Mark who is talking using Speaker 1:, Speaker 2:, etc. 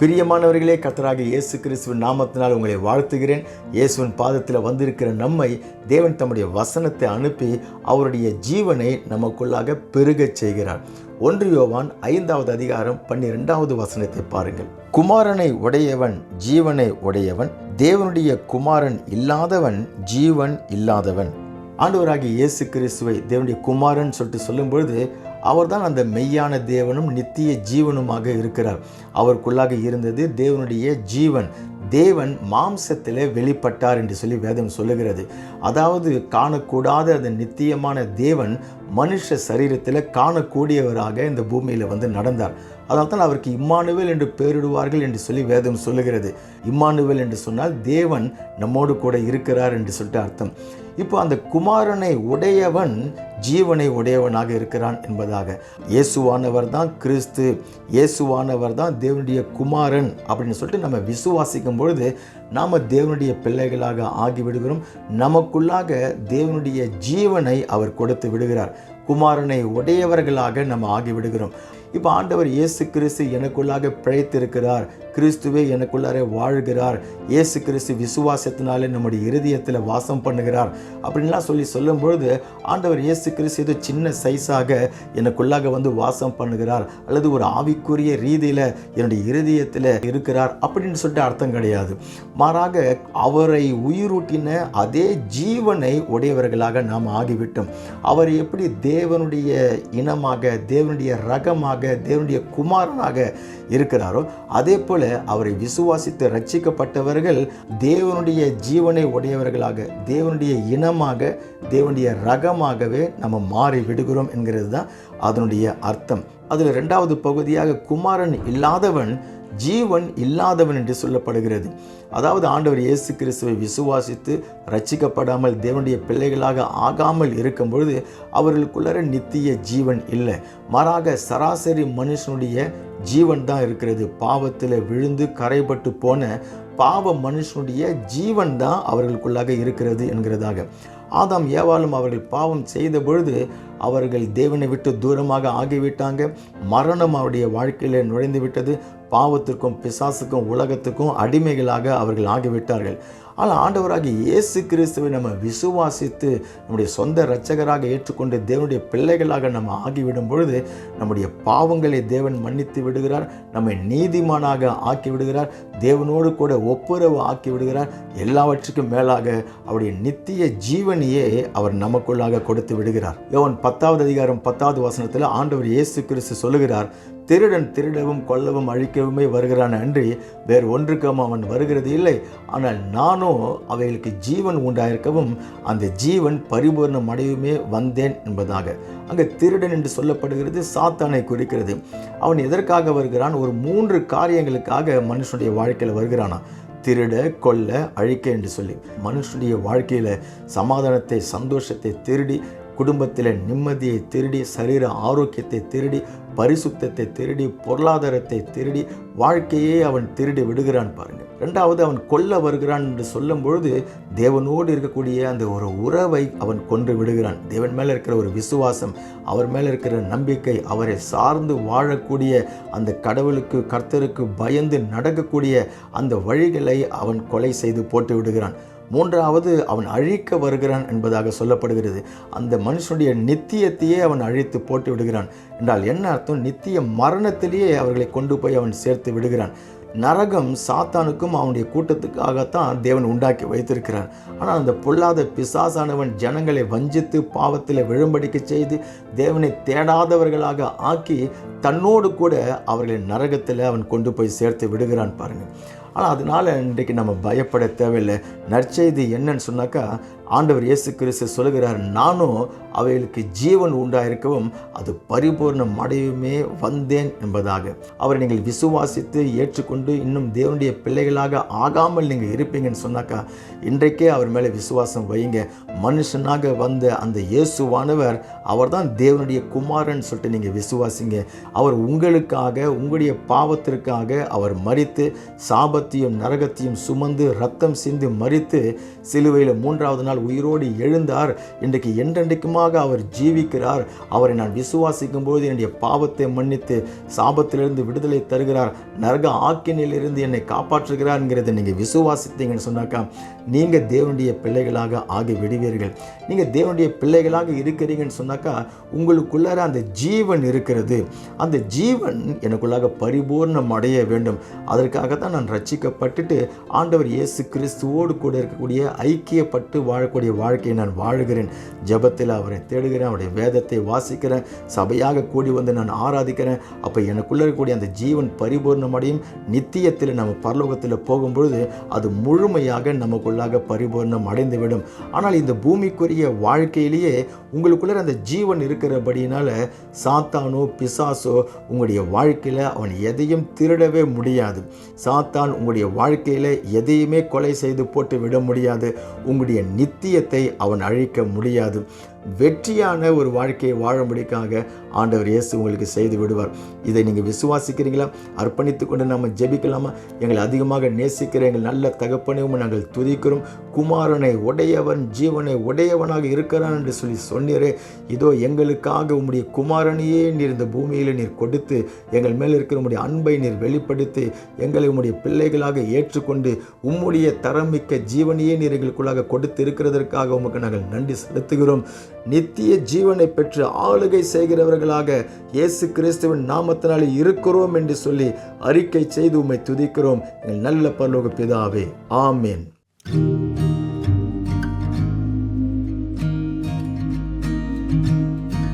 Speaker 1: பிரியமானவர்களே கத்தராக இயேசு கிறிஸ்துவின் நாமத்தினால் உங்களை வாழ்த்துகிறேன். இயேசுவின் பாதத்தில் வந்திருக்கிற நம்மை தேவன் தம்முடைய வசனத்தை அனுப்பி அவருடைய ஜீவனை நமக்குள்ளாக பெருகச் செய்கிறார். ஒன்று யோவான் ஐந்தாவது அதிகாரம் பன்னிரெண்டாவது வசனத்தை பாருங்கள். குமாரனை உடையவன் ஜீவனை உடையவன் தேவனுடைய குமாரன் இல்லாதவன் ஜீவன் இல்லாதவன். ஆண்டவராகிய இயேசு கிறிஸ்துவை தேவனுடைய குமாரன் சொல்லிட்டு சொல்லும் பொழுது அவர்தான் அந்த மெய்யான தேவனும் நித்திய ஜீவனுமாக இருக்கிறார். அவருக்குள்ளாக இருந்தது தேவனுடைய ஜீவன். தேவன் மாம்சத்தில் வெளிப்பட்டார் என்று சொல்லி வேதம் சொல்லுகிறது. அதாவது காணக்கூடாத அந்த நித்தியமான தேவன் மனுஷ சரீரத்தில் காணக்கூடியவராக இந்த பூமியில் வந்து நடந்தார். அதனால் தான் அவருக்கு இம்மானுவேல் என்று பெயரிடுவார்கள் என்று சொல்லி வேதம் சொல்லுகிறது. இம்மானுவேல் என்று சொன்னால் தேவன் நம்மோடு கூட இருக்கிறார் என்று சொல்லிட்டு அர்த்தம். இப்போ அந்த குமாரனை உடையவன் ஜீவனை உடையவனாக இருக்கிறான் என்பதாக. இயேசுவானவர் தான் கிறிஸ்து இயேசுவானவர் தான் தேவனுடைய குமாரன் அப்படின்னு சொல்லிட்டு நம்ம விசுவாசிக்கும் பொழுது நாம் தேவனுடைய பிள்ளைகளாக ஆகிவிடுகிறோம். நமக்குள்ளாக தேவனுடைய ஜீவனை அவர் கொடுத்து விடுகிறார். குமாரனை உடையவர்களாக நம்ம ஆகிவிடுகிறோம். இப்போ ஆண்டவர் இயேசு கிறிஸ்து எனக்குள்ளாக பிழைத்திருக்கிறார். கிறிஸ்துவே எனக்குள்ளார வாழ்கிறார். இயேசு கிறிஸ்து விசுவாசத்தினாலே நம்முடைய இருதயத்தில் வாசம் பண்ணுகிறார். அப்படின்லாம் சொல்லி சொல்லும் பொழுது ஆண்டவர் இயேசு கிறிஸ்து ஏதோ சின்ன சைஸாக எனக்குள்ளாக வந்து வாசம் பண்ணுகிறார். அல்லது ஒரு ஆவிக்குரிய ரீதியில் என்னுடைய இருதயத்தில் இருக்கிறார் அப்படின்னு சொல்லிட்டு அர்த்தம் கிடையாது. மாறாக அவரை உயிரூட்டின அதே ஜீவனை உடையவர்களாக நாம் ஆகிவிட்டோம். அவர் எப்படி தேவனுடைய இனமாக தேவனுடைய ரகமாக தேவனுடைய குமாரனாக இருக்கிறாரோ அதே போல் அவரை விசுவாசித்து ரட்சிக்கப்பட்டவர்கள் தேவனுடைய ஜீவனை உடையவர்களாக தேவனுடைய இனமாக தேவனுடைய ரகமாகவே நம்ம மாறி விடுகிறோம் என்கிறது தான் அதனுடைய அர்த்தம். அதில் ரெண்டாவது பகுதியாக குமாரன் இல்லாதவன் ஜீவன் இல்லாதவன் என்று சொல்லப்படுகிறது. அதாவது ஆண்டவர் இயேசு கிறிஸ்துவை விசுவாசித்து ரச்சிக்கப்படாமல் தேவனுடைய பிள்ளைகளாக ஆகாமல் இருக்கும் பொழுது அவர்களுக்குள்ளர நித்திய ஜீவன் இல்லை. மாறாக சராசரி மனுஷனுடைய ஜீவன் தான் இருக்கிறது. பாவத்தில் விழுந்து கரைப்பட்டு போன பாவ மனுஷனுடைய ஜீவன் தான் அவர்களுக்குள்ளாக இருக்கிறது என்கிறதாக. ஆதாம் ஏவாளும் அவர்கள் பாவம் செய்த பொழுது அவர்கள் தேவனை விட்டு தூரமாக ஆகிவிட்டாங்க. மரணம் அவருடைய வாழ்க்கையில் நுழைந்து விட்டது பாவத்திற்கும் பிசாசுக்கும் உலகத்துக்கும் அடிமைகளாக அவர்கள் ஆகிவிட்டார்கள். ஆனால் ஆண்டவராகி இயேசு கிறிஸ்துவை நம்ம விசுவாசித்து நம்முடைய சொந்த இரட்சகராக ஏற்றுக்கொண்டு தேவனுடைய பிள்ளைகளாக நம்ம ஆகிவிடும் பொழுது நம்முடைய பாவங்களை தேவன் மன்னித்து விடுகிறார் நம்மை நீதிமானாக ஆக்கி விடுகிறார் தேவனோடு கூட ஒப்புரவு ஆக்கி விடுகிறார். எல்லாவற்றுக்கும் மேலாக அவருடைய நித்திய ஜீவனியே அவர் நமக்குள்ளாக கொடுத்து விடுகிறார். யோவன் பத்தாவது அதிகாரம் பத்தாவது வசனத்தில் ஆண்டவர் இயேசு கிறிஸ்து சொல்லுகிறார் திருடன் திருடவும் கொல்லவும் அழிக்கவுமே வருகிறான் அன்றி வேறு ஒன்றுக்கும் அவன் வருகிறது இல்லை. ஆனால் நானும் அவைகளுக்கு ஜீவன் உண்டாயிருக்கவும் அந்த ஜீவன் பரிபூர்ணம் அடையுமே வந்தேன் என்பதாக. அங்கே திருடன் என்று சொல்லப்படுகிறது சாத்தானை குறிக்கிறது. அவன் எதற்காக வருகிறான்? ஒரு மூன்று காரியங்களுக்காக மனுஷனுடைய வாழ்க்கையில் வருகிறானா? திருட கொல்ல அழிக்க என்று சொல்லி. மனுஷனுடைய வாழ்க்கையில் சமாதானத்தை சந்தோஷத்தை திருடி குடும்பத்தில் நிம்மதியை திருடி சரீர ஆரோக்கியத்தை திருடி பரிசுத்தத்தை திருடி பொருளாதாரத்தை திருடி வாழ்க்கையே அவன் திருடி விடுகிறான் பாருங்க. ரெண்டாவது அவன் கொல்ல வருகிறான் என்று சொல்லும் பொழுது தேவனோடு இருக்கக்கூடிய அந்த ஒரு உறவை அவன் கொன்று விடுகிறான். தேவன் மேலே இருக்கிற ஒரு விசுவாசம் அவர் மேலே இருக்கிற நம்பிக்கை அவரை சார்ந்து வாழக்கூடிய அந்த கடவுளுக்கு கர்த்தருக்கு பயந்து நடக்கக்கூடிய அந்த வழிகளை அவன் கொலை செய்து போட்டு விடுகிறான். மூன்றாவது அவன் அழிக்க வருகிறான் என்பதாக சொல்லப்படுகிறது. அந்த மனுஷனுடைய நித்தியத்தையே அவன் அழித்து போட்டு விடுகிறான். என்றால் என்ன அர்த்தம்? நித்திய மரணத்திலேயே அவர்களை கொண்டு போய் அவன் சேர்த்து விடுகிறான். நரகம் சாத்தானுக்கும் அவனுடைய கூட்டத்துக்காகத்தான் தேவன் உண்டாக்கி வைத்திருக்கிறான் ஆனால் அந்த பொல்லாத பிசாசானவன் ஜனங்களை வஞ்சித்து பாவத்தில் விழும்படிக்க செய்து தேவனை தேடாதவர்களாக ஆக்கி தன்னோடு கூட அவர்களை நரகத்தில் அவன் கொண்டு போய் சேர்த்து விடுகிறான் பாருங்கள் ஆனால் அதனால் இன்றைக்கு நம்ம பயப்பட தேவையில்லை. நற்செய்தி என்னன்னு சொன்னாக்கா ஆண்டவர் இயேசு கிறிஸ்து சொல்லுகிறார் நானும் அவைகளுக்கு ஜீவன் உண்டாயிருக்கவும் அது பரிபூர்ணம் அடையுமே வந்தேன் என்பதாக. அவரை நீங்கள் விசுவாசித்து ஏற்றுக்கொண்டு இன்னும் தேவனுடைய பிள்ளைகளாக ஆகாமல் நீங்கள் இருப்பீங்கன்னு சொன்னாக்கா இன்றைக்கே அவர் மேலே விசுவாசம் வையுங்க. மனுஷனாக வந்த அந்த இயேசுவானவர் அவர்தான் தேவனுடைய குமாரன் சொல்லிட்டு நீங்கள் விசுவாசிங்க. அவர் உங்களுக்காக உங்களுடைய பாவத்திற்காக அவர் மறித்து சாபத்தையும் நரகத்தையும் சுமந்து ரத்தம் சிந்து மறித்து சிலுவையில் மூன்றாவது நாள் நாள் உயிரோடு எழுந்தார். இன்றைக்கு என்றென்றைக்குமாக அவர் ஜீவிக்கிறார். அவரை நான் விசுவாசிக்கும் போது என்னுடைய பாவத்தை மன்னித்து சாபத்திலிருந்து விடுதலை தருகிறார். நரக ஆக்கினிலிருந்து என்னை காப்பாற்றுகிறார்ங்கிறத நீங்கள் விசுவாசித்தீங்கன்னு சொன்னாக்கா நீங்கள் தேவனுடைய பிள்ளைகளாக ஆகி விடுவீர்கள் நீங்கள் தேவனுடைய பிள்ளைகளாக இருக்கிறீங்கன்னு சொன்னாக்கா உங்களுக்குள்ளார அந்த ஜீவன் இருக்கிறது. அந்த ஜீவன் எனக்குள்ளாக பரிபூர்ணம் அடைய வேண்டும். அதற்காக தான் நான் ரட்சிக்கப்பட்டுட்டு ஆண்டவர் இயேசு கிறிஸ்துவோடு கூட இருக்கக்கூடிய ஐக்கியப்பட்டு வாழக்கூடிய வாழ்க்கையை நான் வாழுகிறேன். ஜெபத்தில் அவரை தேடுகிறேன். அவருடைய வேதத்தை வாசிக்கிறேன். சபையாக கூடி வந்து நான் ஆராதிக்கிறேன். அப்போ எனக்குள்ளே இருக்கக்கூடிய அந்த ஜீவன் பரிபூர்ணமடையும். நித்தியத்தில் நம்ம பரலோகத்தில் போகும்பொழுது அது முழுமையாக நமக்குள்ளாக பரிபூர்ணம் அடைந்துவிடும் ஆனால் இந்த பூமிக்குரிய வாழ்க்கையிலேயே உங்களுக்குள்ள அந்த ஜீவன் இருக்கிறபடினால சாத்தானோ பிசாசோ உங்களுடைய வாழ்க்கையில் அவன் எதையும் திருடவே முடியாது. சாத்தான் உங்களுடைய வாழ்க்கையில் எதையுமே கொலை செய்து போட்டு விட முடியாது. உங்களுடைய நித்தியத்தை அவன் அழிக்க முடியாது. வெற்றியான ஒரு வாழ்க்கையை வாழும்படிக்காக ஆண்டவர் இயேசு உங்களுக்கு செய்து விடுவார். இதை நீங்கள் விசுவாசிக்கிறீங்களா? அர்ப்பணித்து கொண்டு நம்ம ஜெபிக்கலாமா? எங்களை அதிகமாக நேசிக்கிற எங்கள் நல்ல தகப்பனையும் நாங்கள் துதிக்கிறோம். குமாரனை உடையவன் ஜீவனை உடையவனாக இருக்கிறான் என்று சொல்லி சொன்னீரே. இதோ எங்களுக்காக உம்முடைய குமாரனையே நீர் இந்த பூமியில் நீர் கொடுத்து எங்கள் மேல் இருக்கிற உடைய அன்பை நீர் வெளிப்படுத்தி எங்களை உம்முடைய பிள்ளைகளாக ஏற்றுக்கொண்டு உம்முடைய தரமிக்க ஜீவனையே நீர் எங்களுக்குள்ளாக கொடுத்து இருக்கிறதற்காக உமக்கு நாங்கள் நன்றி செலுத்துகிறோம். நித்திய ஜீவனை பெற்று ஆளுகை செய்கிறவர்களாக இயேசு கிறிஸ்துவின் நாமத்தினாலே இருக்கிறோம் என்று சொல்லி அறிக்கை செய்து உம்மை துதிக்கிறோம். எங்கள் நல்ல பரலோக பிதாவே. ஆமேன்.